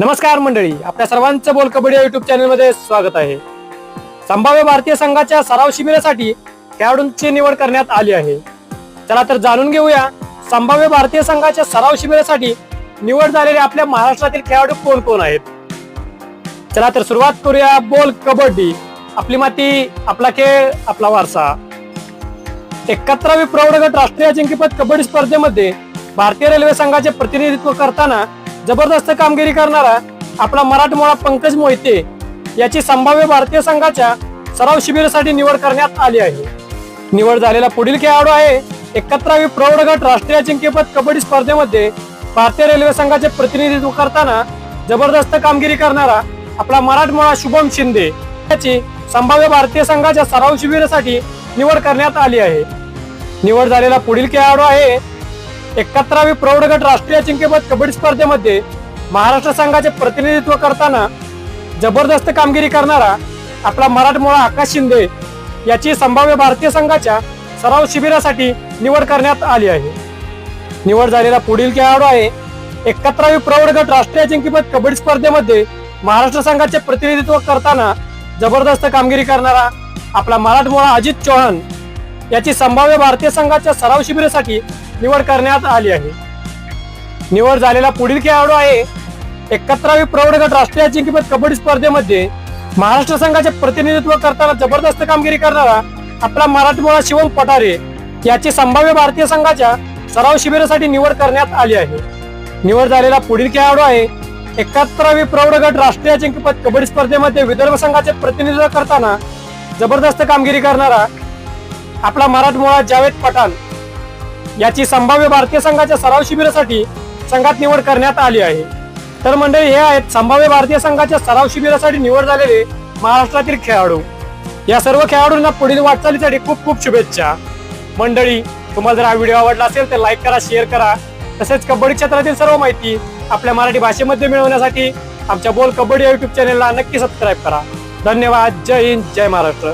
नमस्कार मंडळी आपल्या सर्वांचं बोल कबड्डी युट्यूब चॅनलमध्ये स्वागत आहे. संभाव्य भारतीय संघाच्या सराव शिबिरासाठी खेळाडूंची निवड करण्यात आली आहे. चला तर जाणून घेऊया संभाव्य भारतीय संघाच्या सराव शिबिरासाठी निवड झालेले आपल्या महाराष्ट्रातील खेळाडू कोण कोण आहेत? चला तर सुरुवात करूया बोल कबड्डी. आपली माती आपला खेळ आपला वारसा. एकाहत्तरावी प्रौढ गट राष्ट्रीय अजिंक्यपद कबड्डी स्पर्धेमध्ये भारतीय रेल्वे संघाचे प्रतिनिधित्व करताना जबरदस्त कामगिरी करणारा आपला मराठमोळा पंकज मोहिते याची संभाव्य भारतीय संघाच्या सराव शिबिरासाठी निवड करण्यात आली आहे. निवड झालेला पुढील खेळाडू आहे एकाहत्तरावी प्रौढ गट राष्ट्रीय अजिंक्यपद कबड्डी स्पर्धेमध्ये भारतीय रेल्वे संघाचे प्रतिनिधित्व करताना जबरदस्त कामगिरी करणारा आपला मराठमोळा शुभम शिंदे याची संभाव्य भारतीय संघाच्या सराव शिबिरासाठी निवड करण्यात आली आहे. निवड झालेला पुढील खेळाडू आहे एकाहत्तरावी प्रौढ गट राष्ट्रीय अजिंक्यपद कबड्डी स्पर्धेमध्ये महाराष्ट्र संघाचे प्रतिनिधित्व करताना जबरदस्त कामगिरी करणारा आपला मराठमोळा आकाश शिंदे याची संभाव्य भारतीय संघाच्या सराव शिबिरासाठी निवड करण्यात आली आहे. निवड झालेला पुढील खेळाडू आहे एकाहत्तरावी प्रौढ गट राष्ट्रीय अजिंक्यपद कबड्डी स्पर्धेमध्ये महाराष्ट्र संघाचे प्रतिनिधित्व करताना जबरदस्त कामगिरी करणारा आपला मराठमोळा अजित चौहान याची संभाव्य भारतीय संघाच्या सराव शिबिरासाठी निवड करण्यात आली आहे. निवड झालेला पुढील खेळाडू आहे एकाहत्तरावी प्रौढ गट राष्ट्रीय अजिंक्यपद कबड्डी स्पर्धेमध्ये महाराष्ट्र संघाचे प्रतिनिधित्व करताना जबरदस्त कामगिरी करणारा आपला मराठमोळा शिवम पठारे याची संभाव्य भारतीय संघाच्या सराव शिबिरासाठी निवड करण्यात आली आहे. निवड झालेला पुढील खेळाडू आहे एकाहत्तरावी प्रौढ गट राष्ट्रीय अजिंक्यपद कबड्डी स्पर्धेमध्ये विदर्भ संघाचे प्रतिनिधित्व करताना जबरदस्त कामगिरी करणारा आपला मराठमोळा जावेद पठाण याची संभाव्य भारतीय संघाच्या सराव शिबिरासाठी संघात निवड करण्यात आली आहे. तर मंडळी हे आहेत संभाव्य भारतीय संघाच्या सराव शिबिरासाठी निवड झालेले महाराष्ट्रातील खेळाडू. या सर्व खेळाडूंना पुढील वाटचालीसाठी खूप खूप शुभेच्छा. मंडळी तुम्हाला जर हा व्हिडिओ आवडला असेल तर लाईक करा शेअर करा. तसेच कबड्डी क्षेत्रातील सर्व माहिती आपल्या मराठी भाषेमध्ये मिळवण्यासाठी आमच्या बोल कबड्डी या युट्यूब चॅनेलला नक्की सबस्क्राईब करा. धन्यवाद. जय हिंद. जय महाराष्ट्र.